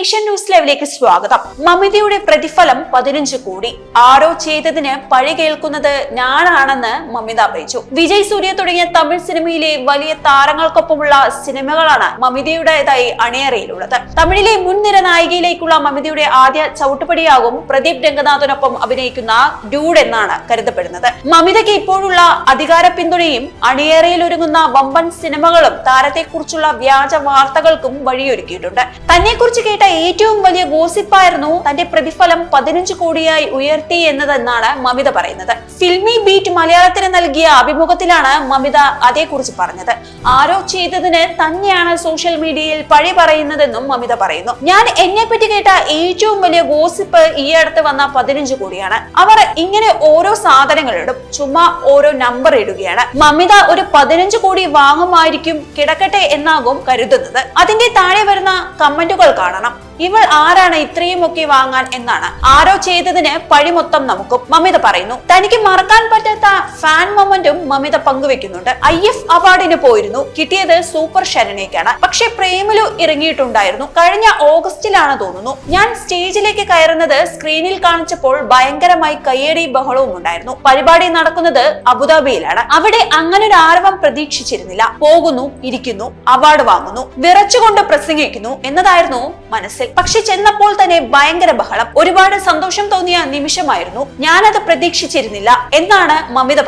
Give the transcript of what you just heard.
Nation news ലൈവിലേക്ക് സ്വാഗതം? മമിതയുടെ പ്രതിഫലം പതിനഞ്ച് കോടി. ആരോ ചെയ്തതിന് പഴി കേൾക്കുന്നത് ഞാനാണെന്ന് മമിത അറിയിച്ചു. വിജയ് സൂര്യ തുടങ്ങിയ തമിഴ് സിനിമയിലെ വലിയ താരങ്ങൾക്കൊപ്പമുള്ള സിനിമകളാണ് മമിതയുടേതായി അണിയറയിലുള്ളത്. തമിഴിലെ മുൻനിര നായികയിലേക്കുള്ള മമിതയുടെ ആദ്യ ചവിട്ടുപടിയാകും പ്രദീപ് രംഗനാഥനൊപ്പം അഭിനയിക്കുന്ന ഡ്യൂഡ് എന്നാണ് കരുതപ്പെടുന്നത്. മമിതയ്ക്ക് ഇപ്പോഴുള്ള അധികാര പിന്തുണയും അണിയറയിൽ ഒരുങ്ങുന്ന വമ്പൻ സിനിമകളും താരത്തെക്കുറിച്ചുള്ള വ്യാജ വാർത്തകൾക്കും വഴിയൊരുക്കിയിട്ടുണ്ട്. തന്നെക്കുറിച്ച് കേട്ട ഏറ്റവും വലിയ ഗോസിപ്പായിരുന്നു തന്റെ പ്രതിഫലം പതിനഞ്ച് കോടിയായി ഉയർത്തി എന്നതെന്നാണ് മമിത പറയുന്നത്. ഫിൽമി ബീറ്റ് മലയാളത്തിന് നൽകിയ അഭിമുഖത്തിലാണ് മമിത അതേക്കുറിച്ച് പറഞ്ഞത്. ആരോ ചെയ്തതിന് തന്നെയാണ് സോഷ്യൽ മീഡിയയിൽ പഴി പറയുന്നതെന്നും മമിത പറയുന്നു. ഞാൻ എന്നെ പറ്റി കേട്ട ഏറ്റവും വലിയ ഗോസിപ്പ് ഈ അടുത്ത് വന്ന പതിനഞ്ച് കോടിയാണ്. അവർ ഇങ്ങനെ ഓരോ സാധനങ്ങൾ ഇടും. ചുമ്മാ ഓരോ നമ്പർ ഇടുകയാണ്. മമിത ഒരു പതിനഞ്ച് കോടി വാങ്ങുമായിരിക്കും കിടക്കട്ടെ എന്നാകും കരുതുന്നത്. അതിന്റെ താഴെ വരുന്ന കമന്റുകൾ കാണണം. ഇവൾ ആരാണ് ഇത്രയും ഒക്കെ വാങ്ങാൻ എന്നാണ്. ആരോ ചെയ്തതിന് പഴിമൊത്തം നമുക്കും മമിത പറയുന്നു. തനിക്ക് മറക്കാൻ പറ്റാത്ത ഫാൻ മൊമെന്റും മമിത പങ്കുവെക്കുന്നുണ്ട്. ഐ എഫ് അവാർഡിന് പോയിരുന്നു. കിട്ടിയത് സൂപ്പർ ശരണയ്ക്കാണ് പക്ഷെ പ്രേമിലു ഇറങ്ങിയിട്ടുണ്ടായിരുന്നു. കഴിഞ്ഞ ഓഗസ്റ്റിലാണ് തോന്നുന്നു. ഞാൻ സ്റ്റേജിലേക്ക് കയറുന്നത് സ്ക്രീനിൽ കാണിച്ചപ്പോൾ ഭയങ്കരമായി കയ്യടി ബഹളവും ഉണ്ടായിരുന്നു. പരിപാടി നടക്കുന്നത് അബുദാബിയിലാണ്. അവിടെ അങ്ങനെ ഒരു ആരവം പ്രതീക്ഷിച്ചിരുന്നില്ല. പോകുന്നു ഇരിക്കുന്നു അവാർഡ് വാങ്ങുന്നു വിറച്ചുകൊണ്ട് പ്രസംഗിക്കുന്നു എന്നതായിരുന്നു മനസ്സിൽ. പക്ഷെ ചെന്നപ്പോൾ തന്നെ ഭയങ്കര ബഹളം. ഒരുപാട് സന്തോഷം തോന്നിയ നിമിഷമായിരുന്നു. ഞാനത് പ്രതീക്ഷിച്ചിരുന്നില്ല. എന്നാണ് മമിത